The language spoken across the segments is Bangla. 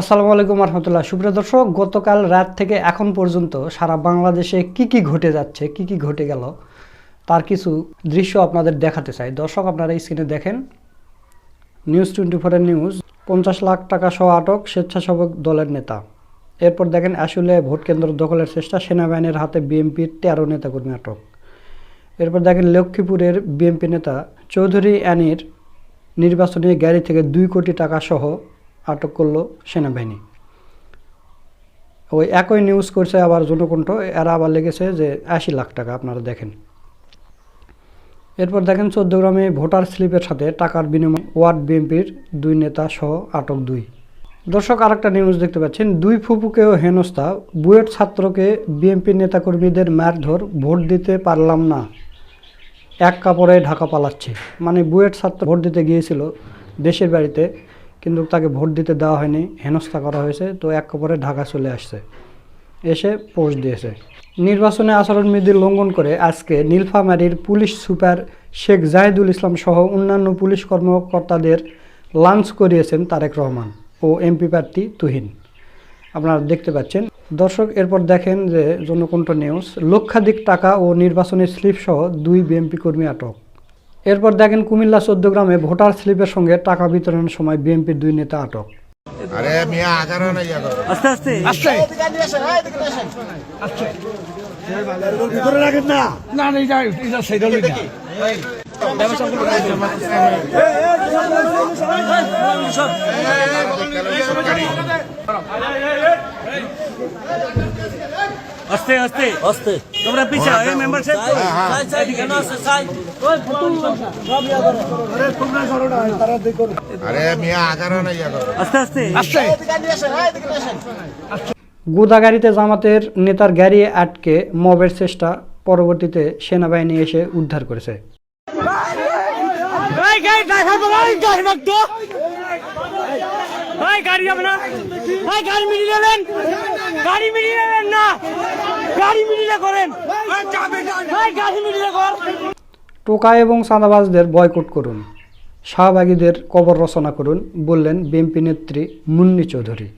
আসসালামু আলাইকুম রহমতুল্লাহ। সুপ্রিয় দর্শক, গতকাল রাত থেকে এখন পর্যন্ত সারা বাংলাদেশে কি কি ঘটে যাচ্ছে, কি কি ঘটে গেল, তার কিছু দৃশ্য আপনাদের দেখাতে চাই। দর্শক, আপনারা এই স্ক্রিনে দেখেন নিউজ টোয়েন্টি ফোরের নিউজ পঞ্চাশ লাখ টাকা সহ আটক স্বেচ্ছাসেবক দলের নেতা। এরপর দেখেন আসলে ভোট কেন্দ্র দখলের চেষ্টা, সেনাবাহিনীর হাতে বিএনপির তেরো নেতাকর্মী আটক। এরপর দেখেন, লক্ষ্মীপুরের বিএনপি নেতা চৌধুরী অ্যানির নির্বাচনী গাড়ি থেকে দুই কোটি টাকা সহ আটক করল সেনাবাহিনী। ওই একই নিউজ করছে আবার জনকণ্ঠ, এরা আবার লেগেছে যে আশি লাখ টাকা, আপনারা দেখেন। এরপর দেখেন চৌদ্দগ্রামে ভোটার স্লিপের সাথে টাকার বিনিময়ে ওয়ার্ড বিএনপির দুই নেতা সহ আটক দুই। দর্শক, আরেকটা নিউজ দেখতে পাচ্ছেন, দুই ফুপুকেও হেনস্থা, বুয়েট ছাত্রকে বিএনপি নেতাকর্মীদের মারধর, ভোট দিতে পারলাম না। এক কাপড়ে ঢাকা পালাচ্ছে। মানে বুয়েট ছাত্র ভোট দিতে গিয়েছিল দেশের বাড়িতে কিন্তু তাকে ভোট দিতে দেওয়া হয়নি, হেনস্থা করা হয়েছে, তো এক কাপড়ে ঢাকা চলে আসছে। এসে পোস্ট দিয়েছে। নির্বাচনে আচরণ আচরণবিধি লঙ্ঘন করে আজকে নীলফামারীর পুলিশ সুপার শেখ জাহিদুল ইসলাম সহ অন্যান্য পুলিশ কর্মকর্তাদের লাঞ্চ করিয়েছেন তারেক রহমান ও এমপি প্রার্থী তুহিন। আপনারা দেখতে পাচ্ছেন। দর্শক, এরপর দেখেন যে জনকণ্ঠ নিউজ, লক্ষাধিক টাকা ও নির্বাচনী স্লিপ সহ দুই বিএমপি কর্মী আটক। এরপর দেখেন কুমিল্লা চৌদ্দগ্রামে ভোটার স্লিপের সঙ্গে টাকা বিতরণের সময় বিএনপির দুই নেতা আটক আরে না করো আস্তে আস্তে আস্তে ভিতরে রাখেন না না না এটা এটা সাইড হলো না আস্তে আস্তে আস্তে তোমরা পিছা এই মেম্বারশিপ আরে মিয়া আগারো না ইয়া করো। আস্তে আস্তে আস্তে গোদাগাড়িতে জামাতের নেতার গাড়ি আটকে মবের চেষ্টা পরবর্তীতে সেনাবাহিনী এসে উদ্ধার করেছে। এই গাড়ি এই গাড়ি এই না এই মিলিয়ে নেবেন গাড়ি মিলিয়ে নেবেন না। গাড়ি মিলিয়ে করেন। গাড়ি মিলিয়ে কর। টোকা এবং চাঁদাবাজদের বয়কট করুন। শাহবাগীদের কবর রচনা করুন বললেন বিএনপি নেত্রী মুন্নি চৌধুরী।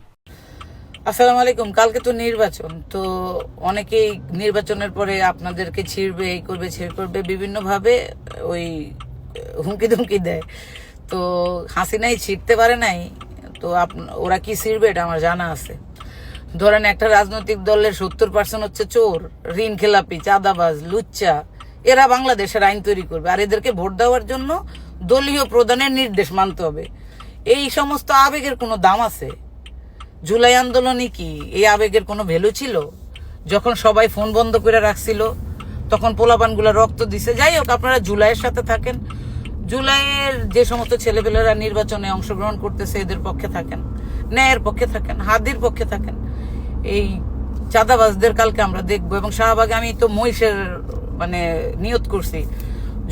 আসসালামু আলাইকুম কালকে তো নির্বাচন তো অনেকেই নির্বাচনের পরে আপনাদেরকে ছিড়বে এই করবে ছেড়ে করবে বিভিন্ন ভাবে ওই হুমকি ধুমকি দেয়। তো হাসিনাই ছিঁড়তে পারে নাই তো আপ- ওরা কি ছিড়বে এটা আমার জানা আছে। ধরেন একটা রাজনৈতিক দলের সত্তর পার্সেন্ট হচ্ছে চোর, ঋণ খেলাপি, চাঁদাবাজ, লুচ্চা। এরা বাংলাদেশের আইন তৈরি করবে। আর এদেরকে ভোট দেওয়ার জন্য দলীয় প্রধানের নির্দেশ মানতে হবে। এই সমস্ত আবেগের কোনো দাম আছে? জুলাই আন্দোলনে কি এই আবেগের কোনো ভ্যালু ছিল? যখন সবাই ফোন বন্ধ করে রাখছিল, তখন পোলাপানগুলো রক্ত দিছে। যাই হোক, আপনারা জুলাইয়ের সাথে থাকেন। জুলাইয়ের যে সমস্ত ছেলেপেলেরা নির্বাচনে অংশগ্রহণ করতেছে, এদের পক্ষে থাকেন। ন্যায়ের পক্ষে থাকেন, হাদির পক্ষে থাকেন। এই চাঁদাবাজদের কালকে আমরা দেখব এবং শাহবাগে আমি তো মহিষের মানে নিয়ত করছি।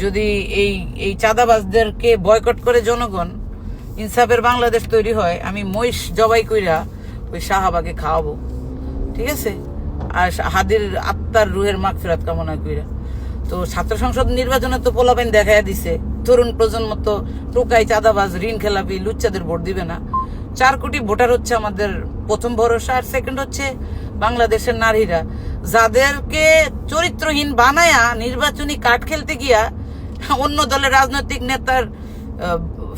যদি এই এই চাঁদাবাজদেরকে বয়কট করে জনগণ, ইনসাফের বাংলাদেশ তৈরি হয়, আমি মহিষ জবাই কইরা ওই শাহবাগে খাওয়াবো। ঠিক আছে? আর হাদির আত্মার রুহের মাগ ফেরাত কামনা কইরা। তো ছাত্র সংসদ নির্বাচনে তো পোলাপাইন দেখাইয়া দিছে, তরুণ প্রজন্ম তো টোকাই চাঁদাবাজ, ঋণ খেলাপি, লুচ্চাদের ভোট দিবে না। চার কোটি ভোটার হচ্ছে আমাদের প্রথম ভরসা, আর সেকেন্ড হচ্ছে বাংলাদেশের নারীরা। যাদেরকে চরিত্রহীন বানায়া নির্বাচনী কাঠ খেলতে গিয়া অন্য দলের রাজনৈতিক নেতার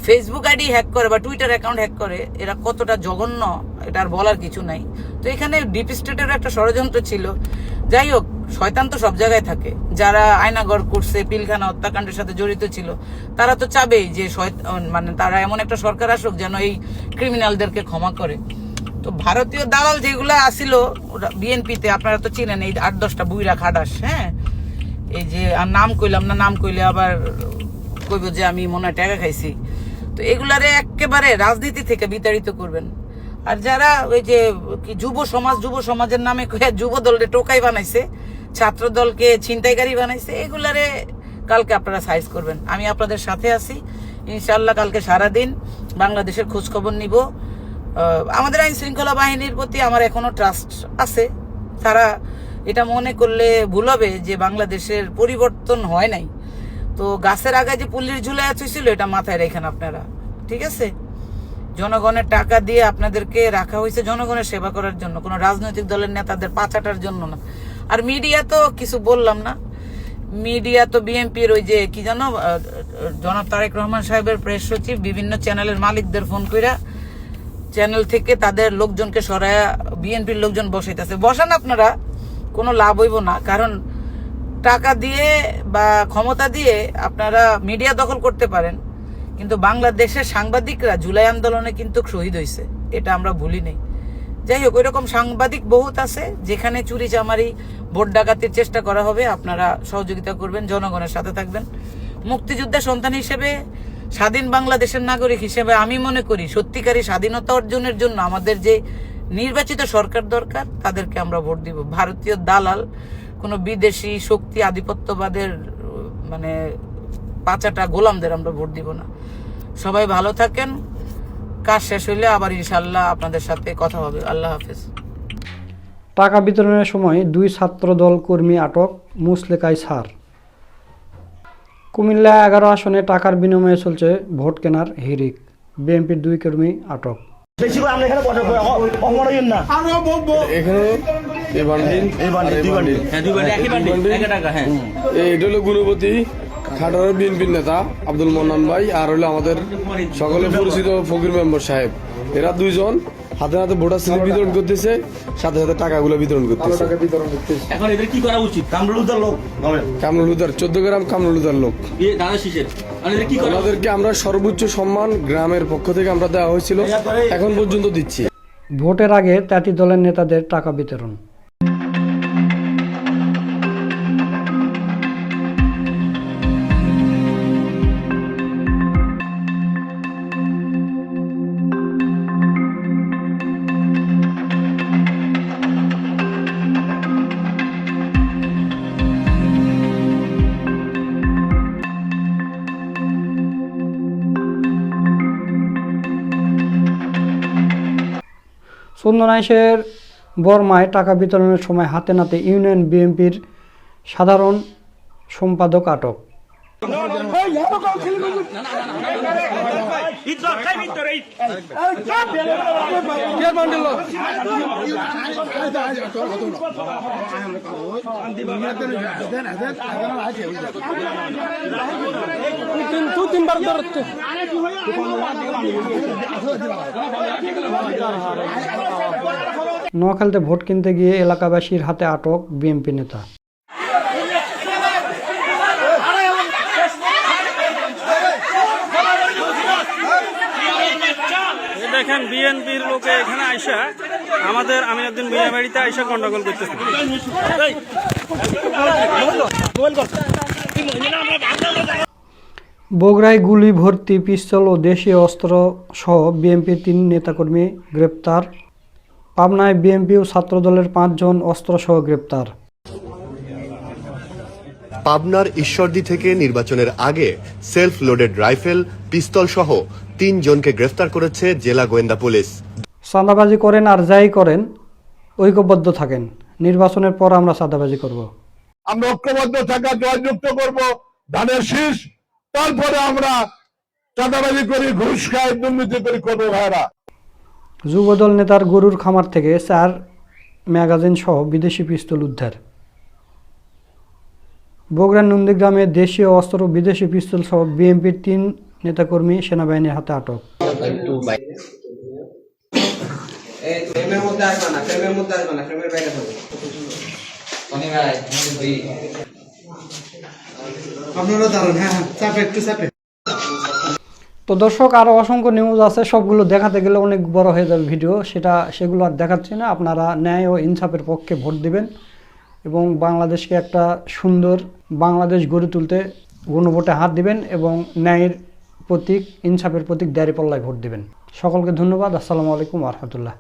ফেসবুক আইডি হ্যাক করে বা টুইটার অ্যাকাউন্ট হ্যাক করে, এরা কতটা জঘন্য, এটা আর বলার কিছু নাই। তো এখানে ডিপ স্টেটের একটা ষড়যন্ত্র ছিল। যাই হোক শয়তান তো সব জায়গায় থাকে। যারা আয়নাগর করছে, পিলখানা হত্যাকাণ্ডের সাথে জড়িত ছিল, তারা তো চাবেই যে মানে তারা এমন একটা সরকার আসুক যেন এই ক্রিমিনালদেরকে ক্ষমা করে। তো ভারতীয় দালাল যেগুলো আসিল বিএনপিতে আপনারা তো চিনেন, এই আট দশটা বুইরা খাডাস হ্যাঁ? এই যে, আর নাম কইলাম না, নাম কইলে আবার কইব যে আমি মনে হয় টাকা খাইছি। তো এগুলারে একেবারে রাজনীতি থেকে বিতাড়িত করবেন। আর যারা ওই যে, কি, যুব সমাজ, যুব সমাজের নামে যুব দলকে টোকাই বানাইছে ছাত্র দলকে ছিনতাইকারী বানাইছে, এগুলারে কালকে আপনারা সাইজ করবেন। আমি আপনাদের সাথে আছি। ইনশাল্লাহ কালকে সারাদিন বাংলাদেশের খোঁজ খবর নিব আমাদের আইন শৃঙ্খলা বাহিনীর প্রতি আমার এখনও ট্রাস্ট আছে। তারা এটা মনে করলে ভুল হবে যে বাংলাদেশের পরিবর্তন হয় নাই। তো গাছের আগায় যে পুলিশ ঝুলে ছিল এটা মাথায় রেখেন আপনারা। ঠিক আছে? জনগণের টাকা দিয়ে আপনাদেরকে রাখা হয়েছে জনগণের সেবা করার জন্য। কোনো রাজনৈতিক দলের নেতাদের পাচাটার জন্য না। আর মিডিয়া তো কিছু বললাম না। মিডিয়া তো বিএনপির ওই যে, কি জানো জনাব তারেক রহমান সাহেবের প্রেস সচিব, বিভিন্ন চ্যানেলের মালিকদের ফোন কইরা চ্যানেল থেকে তাদের লোকজনকে সরায়া বিএনপির লোকজন বসাইতেছে। বসান আপনারা, কোনো লাভ হইব না। কারণ টাকা দিয়ে বা ক্ষমতা দিয়ে আপনারা মিডিয়া দখল করতে পারেন। কিন্তু বাংলাদেশের সাংবাদিকরা জুলাই আন্দোলনে কিন্তু শহীদ হয়েছে এটা আমরা ভুলি নেই। যাই হোক, ওইরকম সাংবাদিক বহুত আছে, যেখানে চুরি চামারি, ভোট ডাকাতির চেষ্টা করা হবে, আপনারা সহযোগিতা করবেন, জনগণের সাথে থাকবেন। মুক্তিযোদ্ধা সন্তান হিসেবে, স্বাধীন বাংলাদেশের নাগরিক হিসেবে আমি মনে করি সত্যিকারী স্বাধীনতা অর্জনের জন্য আমাদের যে নির্বাচিত সরকার দরকার, তাদেরকে আমরা ভোট দিব। ভারতীয় দালাল, কোনো বিদেশি শক্তি আধিপত্যবাদের মানে পাচাটা গোলামদের আমরা ভোট দিব না। সবাই ভালো থাকেন। কাজ শেষ হইলে আবার ইনশাল্লাহ আপনাদের সাথে কথা হবে। আল্লাহ হাফেজ। টাকা বিতরণের সময় দুই ছাত্রদল কর্মী আটক মুসলেকায় ছাড় কুমিল্লা এগারো আসনে টাকার বিনিময়ে চলছে ভোট কেনার হিরিক বিএনপির দুই কর্মী আটক। বেশি করে আমরা এখানে বসে অমরইন না এখানে এই বান্ডিল এই বান্ডিল দুই বান্ডিল। হ্যাঁ দুই বান্ডিল একই বান্ডিল এক টাকা হ্যাঁ। এটা হলো গুণপতি। খাটারের বিএনপির নেতা আব্দুল মন্নান ভাই আর হলো আমাদের সকলে পরিচিত ফকির মেম্বার সাহেব। এরা দুইজন হাতে হাতে ভোটার স্লিপ বিতরণ করতেছে সাথে সাথে টাকাগুলো বিতরণ করতেছে। এখন এদের কি করা উচিত? কামরুল উদ্দার লোক বলেন কামরুল উদার চোদ্দ গ্রাম কামরুল উদার লোক? ওনাদেরকে আমরা সর্বোচ্চ সম্মান গ্রামের পক্ষ থেকে আমরা দেওয়া হয়েছিল এখন পর্যন্ত দিচ্ছি। ভোটের আগে তেটি দলের নেতাদের টাকা বিতরণ। চন্দনাইশের বর্মায় টাকা বিতরণের সময় হাতে নাতে ইউনিয়ন বিএনপির সাধারণ সম্পাদক আটক নোয়াখালীতে ভোট কিনতে গিয়ে এলাকাবাসীর হাতে আটক বিএনপি নেতা। বিএনপির লোকে এখানে আইসা আমাদের আমিনুদ্দিন বিয়ে বাড়িতে আইসা গন্ডগোল করতেছে। বগুড়ায় গুলি, ভর্তি পিস্তল ও দেশীয় অস্ত্র সহ বিএনপির তিন নেতাকর্মী গ্রেপ্তার। পাবনায় বিএনপি ও ছাত্রদলের পাঁচজন অস্ত্রসহ গ্রেপ্তার। পাবনার ঈশ্বরদী থেকে নির্বাচনের আগে সেলফ লোডেড রাইফেল পিস্তল সহ তিন জনকে গ্রেফতার করেছে জেলা গোয়েন্দা পুলিশ। চাঁদাবাজি করেন আর যাই করেন ঐক্যবদ্ধ থাকেন। নির্বাচনের পর আমরা চাঁদাবাজি করব। আমরা ঐক্যবদ্ধ থাকা জয়যুক্ত করব ধানের শীষ তারপরে আমরা চাঁদাবাজি করি ঘুষ খাই দুর্নীতি করি করব ভাইরা। যুবদল নেতার গরুর খামার থেকে চার ম্যাগাজিন সহ বিদেশি পিস্তল উদ্ধার। বগুড়ার নন্দীগ্রামে দেশীয় অস্ত্র ও বিদেশি পিস্তল সহ বিএনপির তিন নেতাকর্মী সেনাবাহিনীর হাতে আটক। তো দর্শক আরও অসংখ্য নিউজ আছে সবগুলো দেখাতে গেলে অনেক বড় হয়ে যাবে ভিডিও সেটা সেগুলো আর দেখাচ্ছি না। আপনারা ন্যায় ও ইনসাফের পক্ষে ভোট দিবেন এবং বাংলাদেশকে একটা সুন্দর বাংলাদেশ গড়ে তুলতে গণভোটে হাত দিবেন এবং ন্যায়ের প্রতীক, ইনসাফের প্রতীক, দাঁড়িপাল্লায় ভোট দিবেন। সকলকে ধন্যবাদ। আসসালামু আলাইকুম রহমতুল্লাহ।